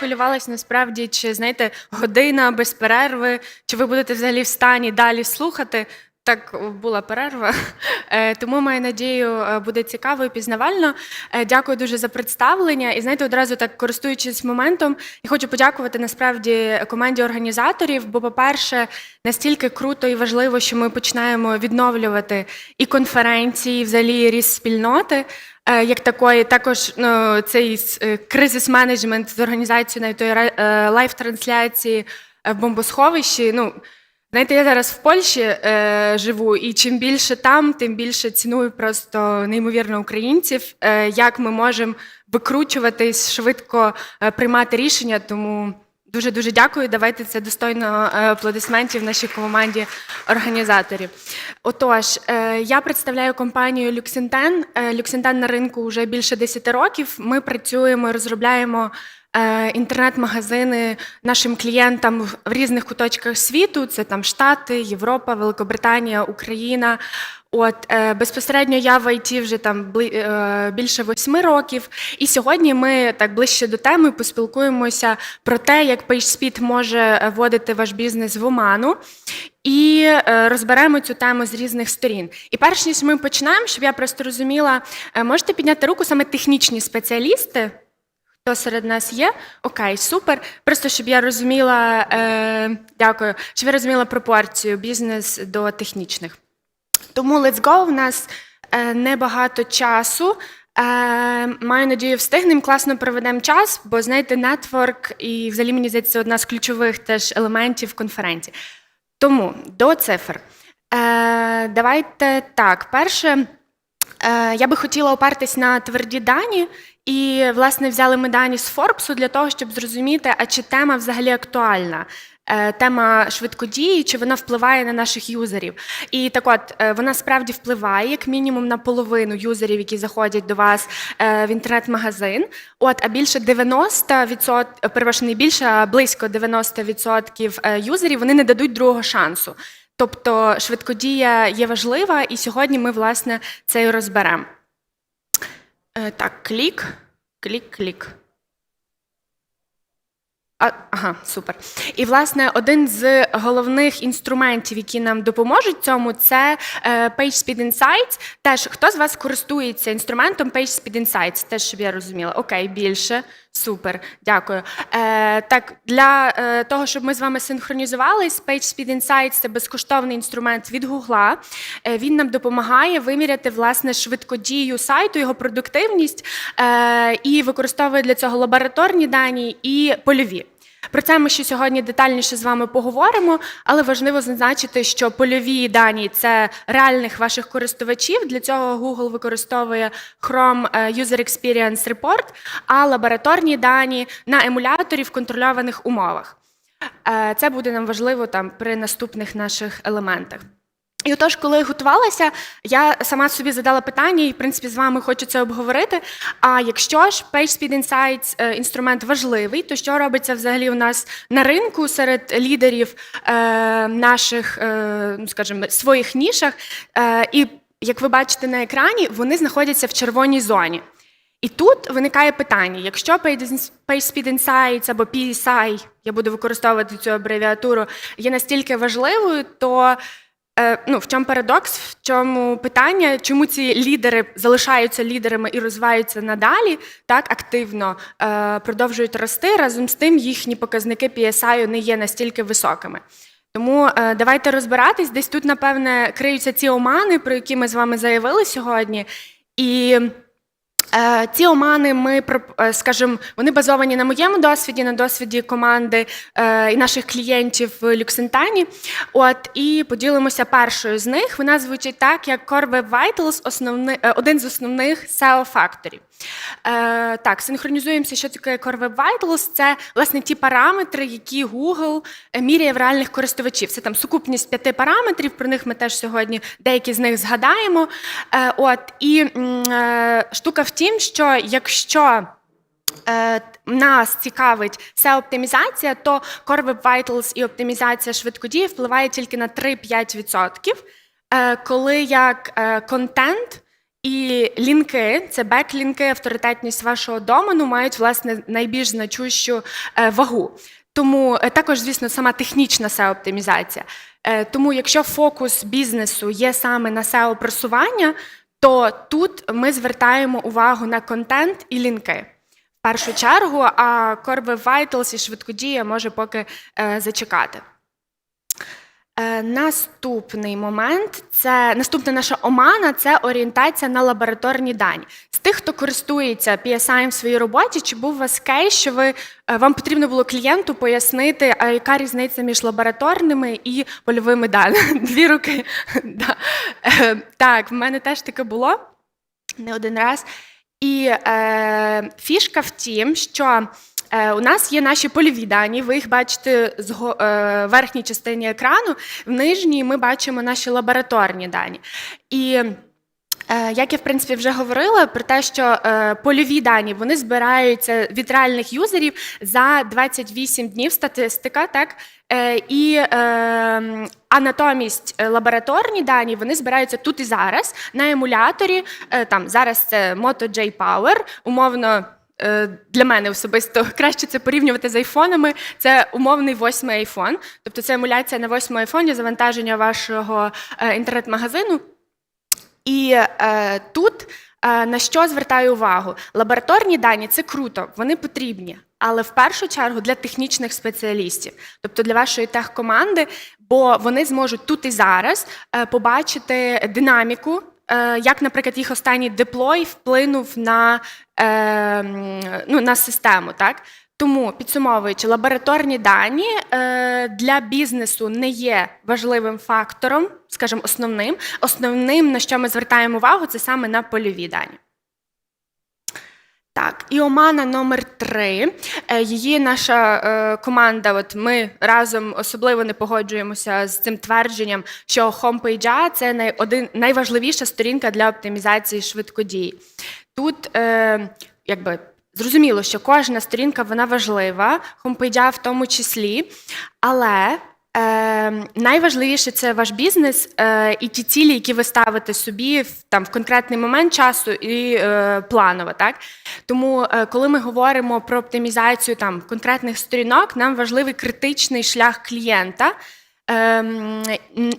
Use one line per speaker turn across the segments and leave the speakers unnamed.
хвилювалась насправді, чи знаєте, година без перерви, чи ви будете взагалі в стані далі слухати. Так була перерва, Е, тому маю надію, е, буде цікаво і пізнавально. Е, Дякую дуже за представлення. І знаєте, одразу так користуючись моментом, я хочу подякувати насправді команді організаторів. Бо, по-перше, настільки круто і важливо, що ми починаємо відновлювати і конференції, і взагалі ріст спільноти. Е, Як такої, також ну, цей е, кризис-менеджмент з організацією навіть тої е, лайв-трансляції в бомбосховищі. Ну, знаєте, я зараз в Польщі е, живу, і чим більше там, тим більше ціную просто неймовірно українців, е, як ми можемо викручуватись, швидко е, приймати рішення. Тому дуже дуже дякую. Давайте це достойно е, аплодисментів нашій команді організаторів. Отож, е, я представляю компанію Люксентен. Е, Люксентен на ринку вже більше 10 років. Ми працюємо, розробляємо. Е, Інтернет-магазини нашим клієнтам в- різних куточках світу: це там Штати, Європа, Великобританія, Україна. От е, безпосередньо я в ІТ вже там е, більше восьми років. І сьогодні ми так ближче до теми поспілкуємося про те, як PageSpeed може вводити ваш бізнес в оману. І розберемо цю тему з різних сторін. І перш ніж ми починаємо, щоб я просто розуміла, можете підняти руку саме технічні спеціалісти. Хто серед нас є? Окей, супер. Просто щоб я розуміла, е, дякую, щоб я розуміла пропорцію бізнес до технічних. Тому let's go. В нас е, небагато часу. Е, маю надію, встигнемо, класно проведемо час, бо знаєте, нетворк і взагалі мені здається, це одна з ключових теж елементів конференції. Тому до цифр. Е, давайте так. Перше, Я би хотіла опертись на тверді дані, і власне взяли ми дані з Форбсу для того, щоб зрозуміти, а чи тема взагалі актуальна. Е, Тема швидкодії, чи вона впливає на наших юзерів. І так от, е, вона справді впливає, як мінімум, на половину юзерів, які заходять до вас е, в інтернет-магазин. От, а більше 90%, е, не більше, а близько 90% е, юзерів вони не дадуть другого шансу. Тобто швидкодія є важлива, і сьогодні ми, власне, це і розберемо. Е, Так, клік, клік, клік. А, ага, супер. І власне один з головних інструментів, які нам допоможуть цьому, це е, PageSpeed Insights. Теж хто з вас користується інструментом PageSpeed Insights? Теж щоб я розуміла. Окей, більше. Супер, дякую. Е, так, для е, того, щоб ми з вами синхронізувались, PageSpeed Insights – це безкоштовний інструмент від Гугла. Е, він нам допомагає виміряти власне швидкодію сайту, його продуктивність е, і використовує для цього лабораторні дані і польові. Про це ми ще сьогодні детальніше з вами поговоримо, але важливо зазначити, що польові дані це реальних ваших користувачів. Для цього Google використовує Chrome е, User Experience Report, а лабораторні дані на емуляторі в контрольованих умовах. Е, Це буде нам важливо там при наступних наших елементах. І отож, коли готувалася, я сама собі задала питання, і в принципі з вами хочу це обговорити. А якщо ж PageSpeed Insights е, інструмент важливий, то що робиться взагалі у нас на ринку серед лідерів е, наших, е, ну скажімо, своїх нішах? Е, і як ви бачите на екрані, вони знаходяться в червоній зоні. І тут виникає питання: якщо PageSpeed Insights або PSI, я буду використовувати цю абревіатуру, є настільки важливою, то ну, в чому парадокс, в чому питання, чому ці лідери залишаються лідерами і розвиваються надалі, так активно е, продовжують рости. Разом з тим їхні показники PSI не є настільки високими. Тому е, давайте розбиратись. Десь тут, напевне, криються ці омани, про які ми з вами заявили сьогодні. І Е, Ці омани ми е, скажімо, вони базовані на моєму досвіді, на досвіді команди е, і наших клієнтів в Люксентані. От і поділимося першою з них. Вона звучить так, як Corvette Vitals, основни, е, один з основних SEO-факторів. Е, так, синхронізуємося, що таке Core Web Vitals. Це власне ті параметри, які Google е, міряє в реальних користувачів. Це там сукупність п'яти параметрів. Про них ми теж сьогодні деякі з них згадаємо. Е, от і е, штука в тім, що якщо е, нас цікавить SEO-оптимізація, то Core Web Vitals і оптимізація швидкодії впливає тільки на 3-5%, е, коли як е, контент І лінки, це беклінки, авторитетність вашого домену мають власне найбільш значущу е, вагу. Тому е, також, звісно, сама технічна SEO-оптимізація. Е, Тому, якщо фокус бізнесу є саме на SEO-просування, то тут ми звертаємо увагу на контент і лінки. В першу чергу, а Core Web Vitals і швидкодія може поки зачекати. Е, Наступний момент це наступна наша омана це орієнтація на лабораторні дані. З тих, хто користується PSI в своїй роботі, чи був у вас кейс, що ви е, вам потрібно було клієнту пояснити, а яка різниця між лабораторними і польовими даними? Дві руки. Да. Е, Так, в мене теж таке було не один раз. І е, фішка в тім, що е, у нас є наші польові дані, ви їх бачите з е, верхній частині екрану, в нижній ми бачимо наші лабораторні дані. І Е, Як я в принципі вже говорила про те, що е, польові дані вони збираються від реальних юзерів за 28 днів статистика, так е, і е, а натомість е, лабораторні дані вони збираються тут і зараз на емуляторі. Е, там зараз це Moto J Power, умовно. Е, Для мене особисто краще це порівнювати з айфонами. Це умовний восьмий айфон, тобто це емуляція на восьмому айфоні, завантаження вашого е, інтернет-магазину. І е, тут на що звертаю увагу? Лабораторні дані це круто, вони потрібні, але в першу чергу для технічних спеціалістів, тобто для вашої техкоманди, бо вони зможуть тут і зараз побачити динаміку. Е, Як, наприклад, їх останній деплой вплинув на, е, ну, на систему, так? Тому підсумовуючи, лабораторні дані е, для бізнесу не є важливим фактором, скажімо, основним. Основним, на що ми звертаємо увагу, це саме на польові дані. Так, і Омана номер три. Е, Її наша е, команда, от ми разом особливо не погоджуємося з цим твердженням, що хомпейджа це най, один, найважливіша сторінка для оптимізації швидкодії. Тут е, якби зрозуміло, що кожна сторінка вона важлива, хомпейджа в тому числі, але Е, найважливіше це ваш бізнес е, і ті цілі, які ви ставите собі в там в конкретний момент часу і е, планово. Так тому, е, коли ми говоримо про оптимізацію там конкретних сторінок, нам важливий критичний шлях клієнта. Ем,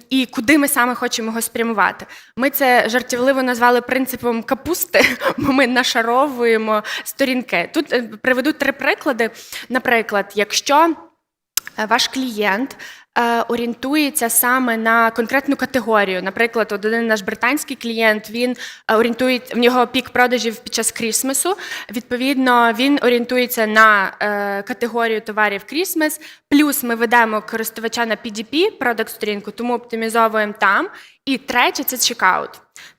і куди ми саме хочемо його спрямувати. Ми це жартівливо назвали принципом капусти, бо ми нашаровуємо сторінки. Тут е, приведу три приклади. Наприклад, якщо е, ваш клієнт орієнтується саме на конкретну категорію. Наприклад, один наш британський клієнт він е, орієнтує в нього пік продажів під час крісмесу. Відповідно, він орієнтується на е, категорію товарів Крісмес. Плюс ми ведемо користувача на PDP, продакт сторінку, тому оптимізовуємо там. І третє це чекаут.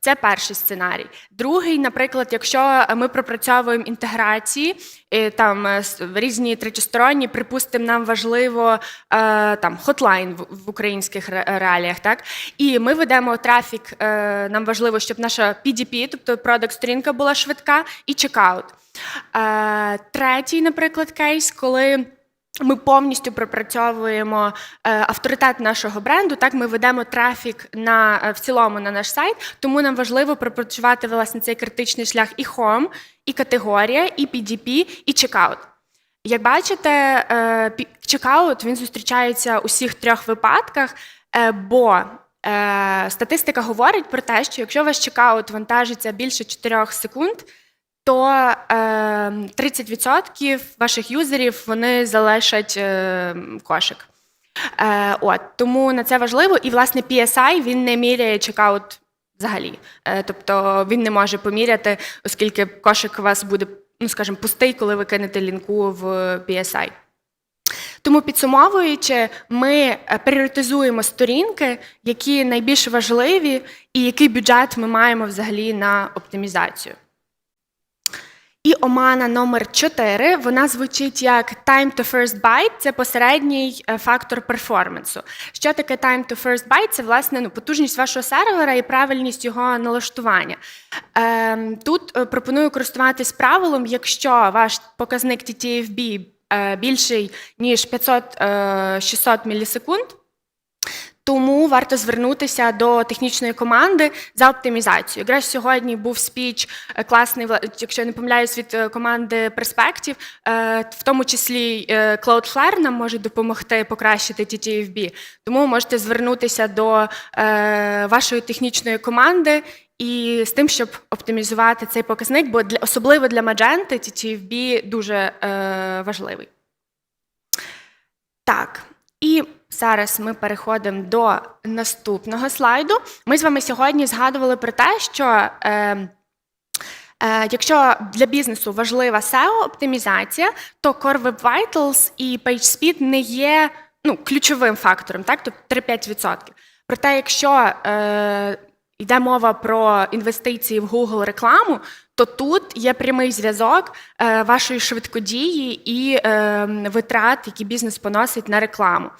Це перший сценарій. Другий, наприклад, якщо ми пропрацьовуємо інтеграції, е, там е, різні третьосторонні, припустимо, нам важливо е, там хотлайн в, українських реаліях, так і ми ведемо трафік. е, Нам важливо, щоб наша PDP, тобто продакт сторінка була швидка, і чекаут. Е, Третій, наприклад, кейс, коли. Ми повністю пропрацьовуємо е, авторитет нашого бренду. Так, ми ведемо трафік на е, в цілому на наш сайт, тому нам важливо пропрацювати власне цей критичний шлях і home, і категорія, і PDP, і чекаут. Як бачите, е, чекаут він зустрічається у всіх трьох випадках, бо статистика говорить про те, що якщо ваш чекаут вантажиться більше 4 секунд, то е, 30% ваших юзерів вони залишать е, кошик. Е, от, тому на це важливо. І, власне, PSI він не міряє чекаут взагалі. Е, тобто він не може поміряти, оскільки кошик у вас буде, ну скажімо, пустий, коли ви кинете лінку в PSI. Тому підсумовуючи, ми е, пріоритизуємо сторінки, які найбільш важливі, і який бюджет ми маємо взагалі на оптимізацію. І омана номер 4, вона звучить як time to first byte, це посередній е, фактор перформансу. Що таке time to first byte? Це власне ну, потужність вашого сервера і правильність його налаштування. Ем, тут е, пропоную користуватись правилом, якщо ваш показник TTFB е, більший ніж 500-600 мілісекунд, Тому варто звернутися до технічної команди за оптимізацію. Якраз сьогодні був спіч е, класний, якщо я не помиляюсь, від е, команди Perspective, е, в тому числі Cloudflare нам може допомогти покращити TTFB. Тому можете звернутися до вашої технічної команди і з тим, щоб оптимізувати цей показник, бо для, особливо для Magenta TTFB дуже важливий. Так, і зараз ми переходимо до наступного слайду. Ми з вами сьогодні згадували про те, що е, е, якщо для бізнесу важлива SEO-оптимізація, то Core Web Vitals і PageSpeed не є ну, ключовим фактором, так? тобто 3-5%. Проте, якщо е, йде мова про інвестиції в Google рекламу, то тут є прямий зв'язок е, вашої швидкодії і е, витрат, які бізнес поносить на рекламу.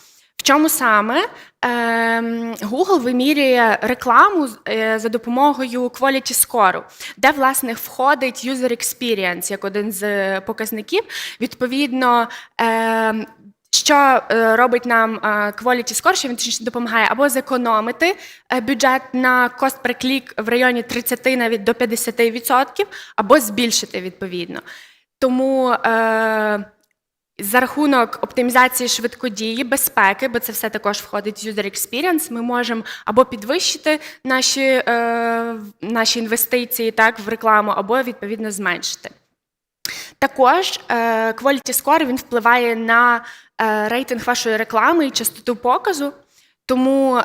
Чому саме Ем, Google вимірює рекламу е, за допомогою Quality Score, де власне входить User Experience як один з е, показників. Відповідно, ем, що е, робить нам Quality Score, що він точніше допомагає або зекономити бюджет на cost per click в районі 30 навіть до 50%, або збільшити відповідно. Тому за рахунок оптимізації швидкодії, безпеки, бо це все також входить в user experience, ми можемо або підвищити наші, е, наші інвестиції так, в рекламу, або відповідно зменшити. Також е, Quality Score він впливає на е, рейтинг вашої реклами і частоту показу, тому е,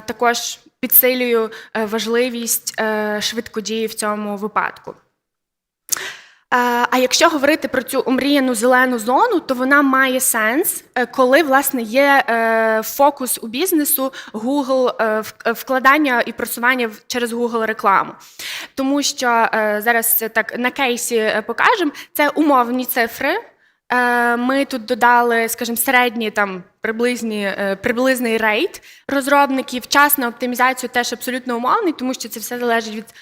також підсилюю е, важливість е, швидкодії в цьому випадку. А якщо говорити про цю омріяну зелену зону, то вона має сенс, е, коли власне є е, фокус у бізнесу Google е, вкладання і просування через Google рекламу. Тому що зараз так на кейсі покажемо. Це умовні цифри. Ми тут додали, скажімо, середні там приблизні, приблизний рейт розробників. Час на оптимізацію теж абсолютно умовний, тому що це все залежить від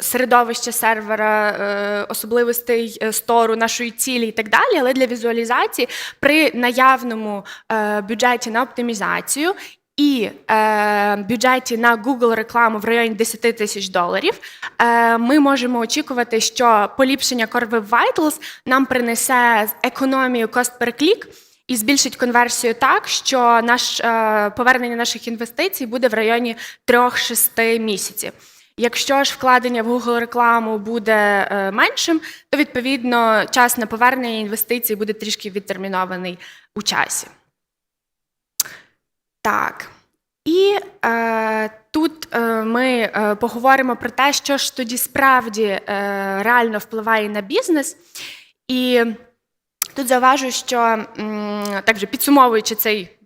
середовища сервера, е, особливостей е, стору, нашої цілі і так далі. Але для візуалізації при наявному е, бюджеті на оптимізацію. І бюджеті на Google рекламу в районі 10 тисяч доларів ми можемо очікувати, що поліпшення Core Web Vitals нам принесе економію cost per click і збільшить конверсію так, що наш е, повернення наших інвестицій буде в районі 3-6 місяців. Якщо ж вкладення в Google рекламу буде е, меншим, то відповідно час на повернення інвестицій буде трішки відтермінований у часі. Так. І е, тут е, ми е, поговоримо про те, що ж тоді справді е, реально впливає на бізнес. І тут зауважу, що так вже підсумовуючи цей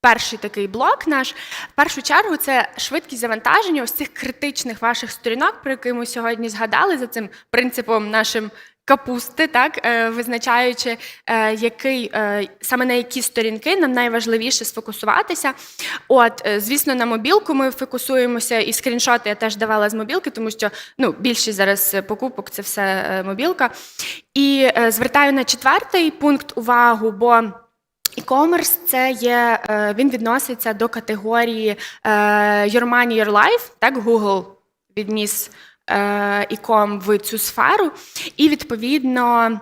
перший такий блок наш, в першу чергу це швидкість завантаження ось цих критичних ваших сторінок, про які ми сьогодні згадали, за цим принципом нашим капусти, так е, визначаючи, е, який е, саме на які сторінки нам найважливіше сфокусуватися. От, звісно, на мобілку ми фокусуємося, і скріншоти я теж давала з мобілки, тому що ну, більшість зараз покупок це все мобілка. І звертаю на четвертий пункт увагу, бо. E-commerce це є, е, він відноситься до категорії е, Your Money, Your Life, так, Google відніс е, e-com в цю сферу, і відповідно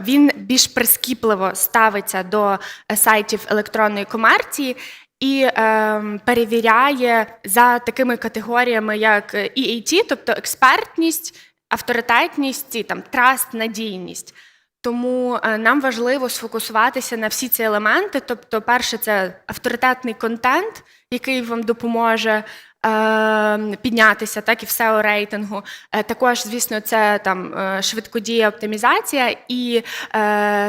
він більш прискіпливо ставиться до сайтів електронної комерції. І перевіряє за такими категоріями, як EAT, тобто експертність, авторитетність, і там траст, надійність. Тому е, нам важливо сфокусуватися на всі ці елементи. Тобто, перше, це авторитетний контент, який вам допоможе е, піднятися, так і в SEO рейтингу. Е, також, звісно, це там швидкодія, оптимізація, і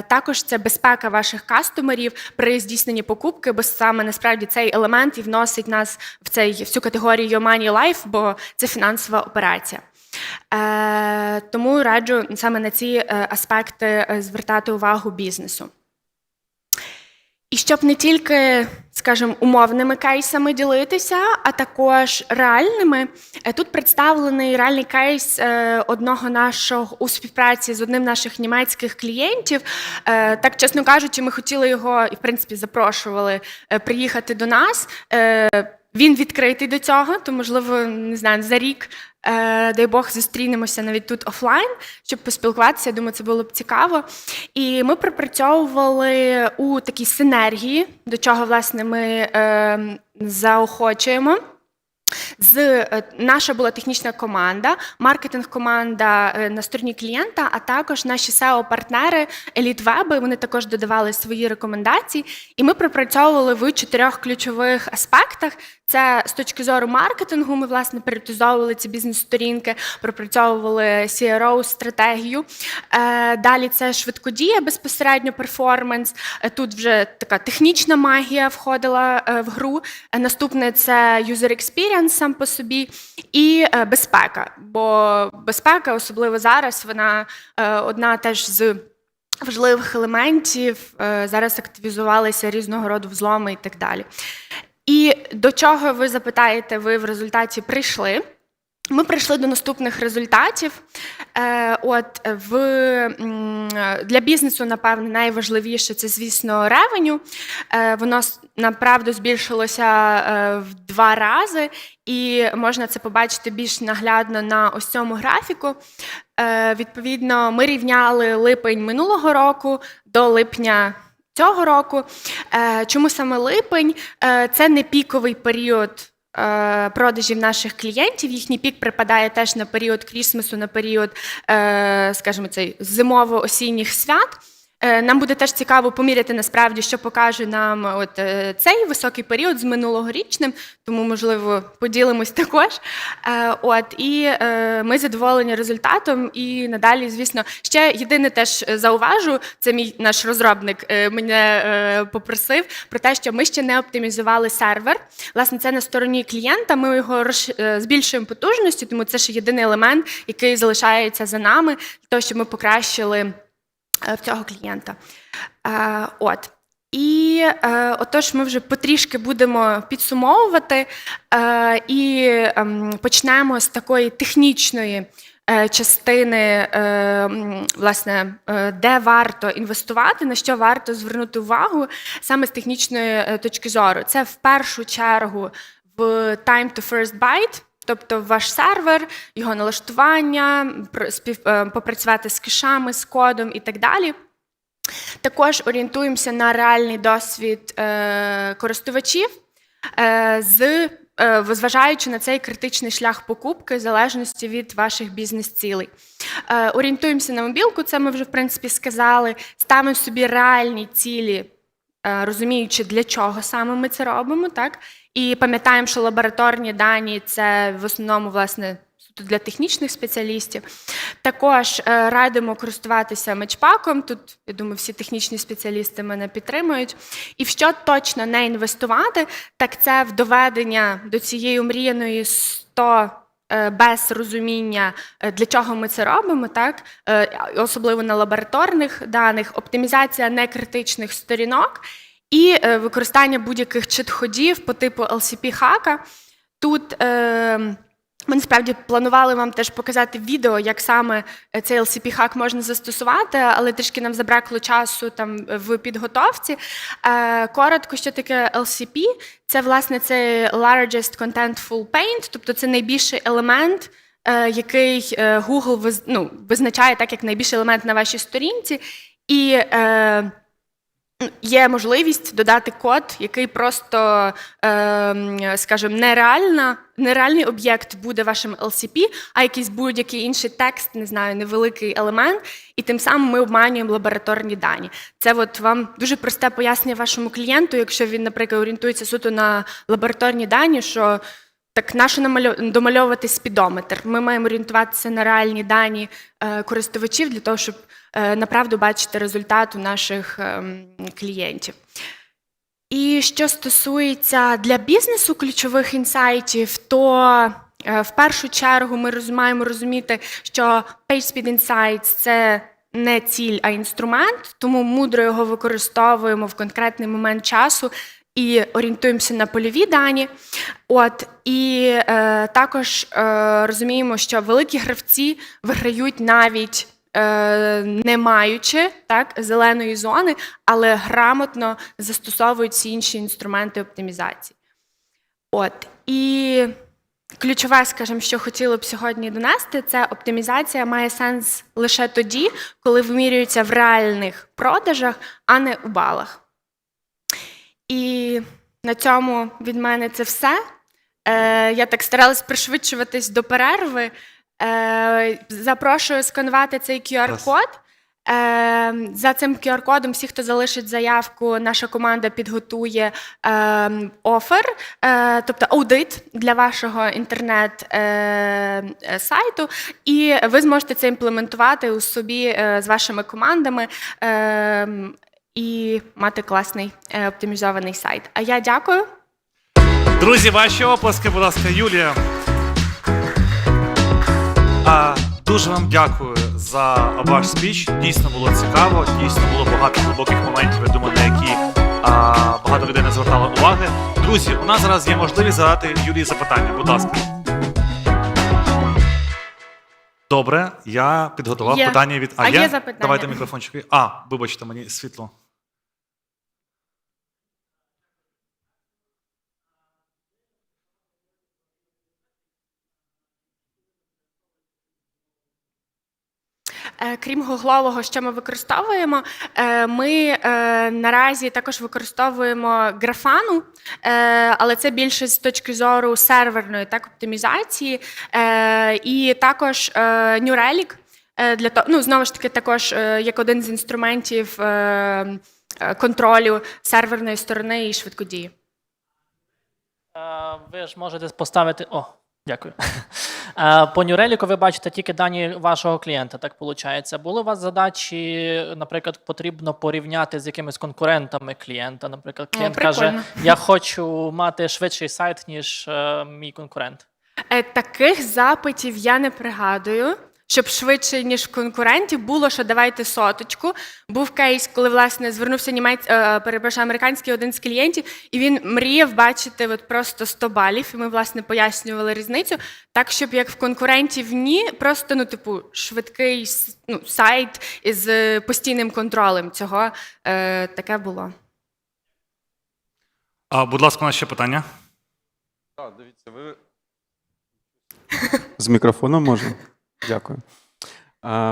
також це безпека ваших кастомерів при здійсненні покупки, бо саме насправді цей елемент і вносить нас в цей в цю категорію Your Money Life, бо це фінансова операція. Е, тому раджу саме на ці е, аспекти е, звертати увагу бізнесу. І щоб не тільки, скажімо, умовними кейсами ділитися, а також реальними. Тут представлений реальний кейс одного нашого у співпраці з одним наших німецьких клієнтів. Так, чесно кажучи, ми хотіли його і в принципі запрошували приїхати до нас. Він відкритий до цього, то можливо, не знаю, за рік, дай Бог, зустрінемося навіть тут офлайн, щоб поспілкуватися. Я думаю, це було б цікаво. І ми пропрацьовували у такій синергії, до чого власне ми е, заохочуємо. З е, наша була технічна команда, маркетинг-команда е, на стороні клієнта, а також наші SEO-партнери Елітвеби. Вони також додавали свої рекомендації, і ми пропрацьовували в чотирьох ключових аспектах. Це з точки зору маркетингу. Ми власне перетизовували ці бізнес-сторінки, пропрацьовували CRO стратегію. Е, Далі це швидкодія, безпосередньо перформанс. Тут вже така технічна магія входила в гру. Наступне це user experience сам по собі, і е, безпека. Бо безпека, особливо зараз, вона е, одна теж з. Важливих елементів Е, зараз активізувалися різного роду взломи і так далі. І до чого ви запитаєте, ви в результаті прийшли? Ми прийшли до наступних результатів. Е, От в для бізнесу, напевно, найважливіше це, звісно, ревеню. Е, Воно направду збільшилося е, в два рази, і можна це побачити більш наглядно на ось цьому графіку. Відповідно, ми рівняли липень минулого року до липня. Цього року. Чому саме липень? Це не піковий період продажів наших клієнтів. Їхній пік припадає теж на період крісмесу, на період, е, скажімо, цей зимово-осінніх свят. Е, Нам буде теж цікаво поміряти насправді, що покаже нам от е, цей високий період з минулогорічним, тому можливо поділимось також. Е, От і е, ми задоволені результатом. І надалі, звісно, ще єдине теж зауважу. Це мій наш розробник е, мене е, попросив про те, що ми ще не оптимізували сервер. Власне, це на стороні клієнта. Ми його розш- е, збільшуємо потужності, тому це ще єдиний елемент, який залишається за нами, того, щоб ми покращили е, в цього клієнта. Е, От. І е, отож, ми вже потрішки будемо підсумовувати е, і ем, почнемо з такої технічної е, частини, е, власне, е, де варто інвестувати, на що варто звернути увагу саме з технічної е, точки зору. Це в першу чергу в time to first byte, Тобто ваш сервер, його налаштування, е, попрацювати з кешами, з кодом і так далі. Також орієнтуємося на реальний досвід е, користувачів, е, з, зважаючи на цей критичний шлях покупки в залежності від ваших бізнес-цілей. Орієнтуємося на мобілку, це ми вже в принципі сказали. Ставимо собі реальні цілі, розуміючи, для чого саме ми це робимо, так? І пам'ятаємо, що лабораторні дані це в основному власне для технічних спеціалістів. Також е, радимо користуватися мечпаком. Тут я думаю, всі технічні спеціалісти мене підтримують. І в що точно не інвестувати, так це в доведення до цієї омріяної 100 е, без розуміння, е, для чого ми це робимо, так Е, особливо на лабораторних даних, оптимізація некритичних сторінок і е, використання будь-яких чит-ходів по типу LCP-хака. Тут е, ми насправді планували вам теж показати відео, як саме е, цей LCP-хак можна застосувати, але трішки нам забракло часу там в підготовці. Е, коротко, що таке LCP? Це власне це Largest Contentful Paint, тобто це найбільший елемент. е, Який е, Google ну, визначає так як найбільший елемент на вашій сторінці, і е, є можливість додати код, який просто, е, скажімо, нереальна, нереальний об'єкт буде вашим LCP, а якийсь будь-який інший текст, не знаю, невеликий елемент, і тим самим ми обманюємо лабораторні дані. Це от вам дуже просте пояснення вашому клієнту, якщо він, наприклад, орієнтується суто на лабораторні дані, що так, намальо- домальовувати спідометр? Ми маємо орієнтуватися на реальні дані е, користувачів для того, щоб е, направду бачити результат у наших ем, клієнтів. І що стосується для бізнесу ключових інсайтів, то е, в першу чергу ми маємо розуміти, що PageSpeed Insights – це не ціль, а інструмент, тому мудро його використовуємо в конкретний момент часу і орієнтуємося на польові дані. От і е, також е, розуміємо, що великі гравці виграють навіть. е, Не маючи так зеленої зони, але грамотно застосовують всі інші інструменти оптимізації. От і ключове, скажімо, що хотіло б сьогодні донести, це оптимізація має сенс лише тоді, коли вимірюється в реальних продажах, а не у балах. І на цьому від мене це все. Е, я так старалась пришвидшуватись до перерви. Е, запрошую сканувати цей QR-код. Е, за цим QR-кодом, всі, хто залишить заявку, наша команда підготує е, офер, е, тобто аудит для вашого інтернет-сайту, і ви зможете це імплементувати у собі е, з вашими командами. Е, і мати класний е, оптимізований сайт. А я дякую.
Друзі, ваші оплески, будь ласка, Юлія. А, дуже вам дякую за ваш спіч. Дійсно було цікаво, дійсно було багато глибоких моментів, я думаю, на які а, багато людей не звертало уваги. Друзі, у нас зараз є можливість задати Юлії запитання. Будь ласка. Добре, я підготував
Є.
питання від
А є запитання?
Давайте мікрофончик. А, вибачте, мені світло.
Е, Крім гуглового, що ми використовуємо, е, ми е, наразі також використовуємо графану, е, але це більше з точки зору серверної так, оптимізації, Е, і також е, New Relic, е, для того, ну, знову ж таки, також е, як один з інструментів е, е, контролю серверної сторони і швидкодії.
Е, Ви ж можете поставити. О, дякую. Е, По Нюреліку ви бачите тільки дані вашого клієнта, так виходить. Були у вас задачі, наприклад, потрібно порівняти з якимись конкурентами клієнта. Наприклад, клієнт каже. Я хочу мати швидший сайт, ніж е, мій конкурент.
Е, Таких запитів я не пригадую. Щоб швидше, ніж в конкурентів, було, що давайте соточку. Був кейс, коли власне звернувся німець, е, перепрошую, американський один з клієнтів, і він мріяв бачити от просто 100 балів. І ми власне пояснювали різницю. Так, щоб як в конкурентів ні, просто ну, типу, швидкий ну, сайт із е, постійним контролем цього е, таке було.
А, будь ласка, у нас ще питання.
Так, дивіться, ви. З мікрофоном можна? Дякую.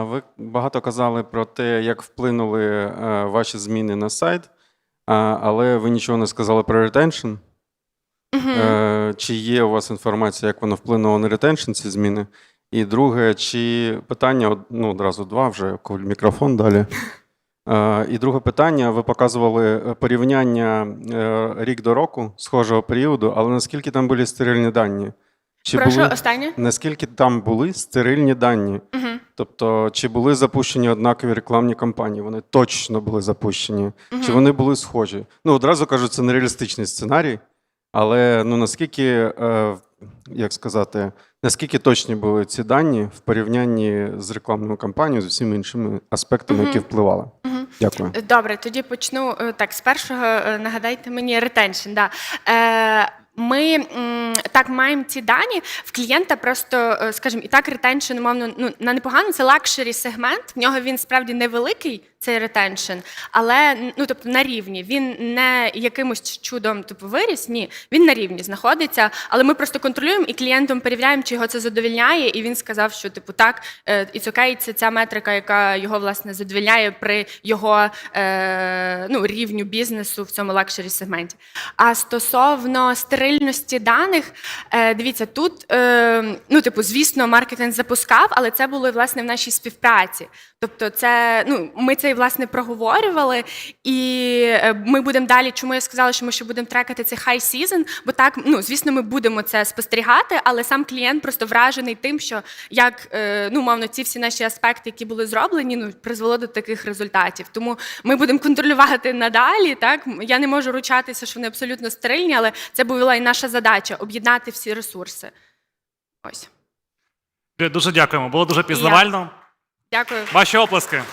Ви багато казали про те, як вплинули е, ваші зміни на сайт, але ви нічого не сказали про ретеншн. Е, Чи є у вас інформація, як воно вплинуло на ретеншн, ці зміни? І друге, чи питання, ну, одразу два вже, мікрофон далі. І друге питання: ви показували е, порівняння рік до року схожого періоду, але наскільки там були стерильні дані? Чи
Прошу
були,
останнє.
наскільки там були стерильні дані?
Угу.
Тобто, чи були запущені однакові рекламні кампанії? Вони точно були запущені, чи вони були схожі? Ну, одразу кажу, це нереалістичний сценарій, але ну наскільки, е, як сказати, наскільки точні були ці дані в порівнянні з рекламною кампанією, з усіма іншими аспектами, які впливали? Дякую.
Добре, тоді почну е, так. З першого е, нагадайте мені ретеншн. Да. Е, ми так маємо ці дані. В клієнта просто, е, скажімо, і так ретеншн, умовно, ну на непогано. Це лакшері сегмент. В нього він справді невеликий, цей ретеншн, але ну тобто на рівні. Він не якимось чудом типу виріс. Ні, він на рівні знаходиться. Але ми просто контролюємо і клієнтом перевіряємо, чи його це задовільняє. І він сказав, що типу так, е, it's okay, це ця метрика, яка його власне задовільняє при його е, ну, рівню бізнесу в цьому лакшері сегменті. А стосовно стерильності даних, е, дивіться, тут е, ну, типу, звісно, маркетинг запускав, але це було власне в нашій співпраці. Тобто, це ну ми це власне проговорювали, і е, ми будемо далі. Чому я сказала, що ми ще будемо трекати цей high season, бо так, ну звісно, ми будемо це спостерігати, але сам клієнт просто вражений тим, що як е, ну мовно ці всі наші аспекти, які були зроблені, ну призвело до таких результатів. Тому ми будемо контролювати надалі. Так я не можу ручатися, що вони абсолютно стерильні, але це була і наша задача об'єднати всі ресурси. Ось,
Дуже дякуємо. Було дуже пізнавально.
дякую.
Ваші оплески.